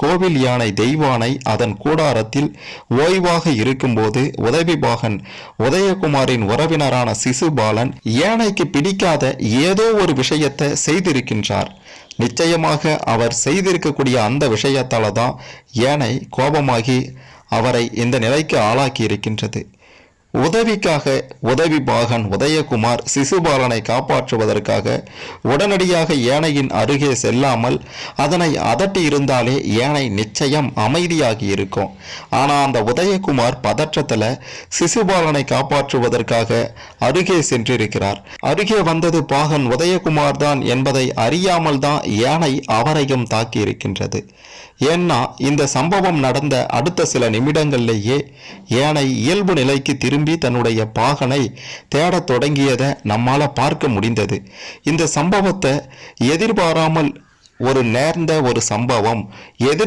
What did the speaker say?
கோவில் யானை தெய்வானை அதன் கூடாரத்தில் ஓய்வாக இருக்கும்போது உதவிபாகன் உதயகுமாரின் உறவினரான சிசுபாலன் யானைக்கு பிடிக்காத ஏதோ ஒரு விஷயத்தை செய்திருக்கின்றார். நிச்சயமாக அவர் செய்திருக்கக்கூடிய அந்த விஷயத்தால தான் யானை கோபமாகி அவரை இந்த நிலைக்கு ஆளாக்கி இருக்கின்றது உதவிக்காக உதவி பாகன் உதயகுமார் சிசுபாலனை காப்பாற்றுவதற்காக உடனடியாக யானையின் அருகே செல்லாமல் அதனை அதட்டி இருந்தாலே யானை நிச்சயம் அமைதியாகி இருக்கும் ஆனால் அந்த உதயகுமார் பதற்றத்தில் சிசுபாலனை காப்பாற்றுவதற்காக அருகே சென்றிருக்கிறார். அருகே வந்தது பாகன் உதயகுமார் தான் என்பதை அறியாமல் தான் யானை அவரையும் தாக்கி இருக்கின்றது ஏன்னா இந்த சம்பவம் நடந்த அடுத்த சில நிமிடங்களிலேயே யானை இயல்பு நிலைக்கு திரும்பி தன்னுடைய பாகனை தேடத் தொடங்கியதை நம்மால் பார்க்க முடிந்தது. இந்த சம்பவத்தை எதிர்பாராமல் ஒரு நேர்ந்த ஒரு சம்பவம் எதிர்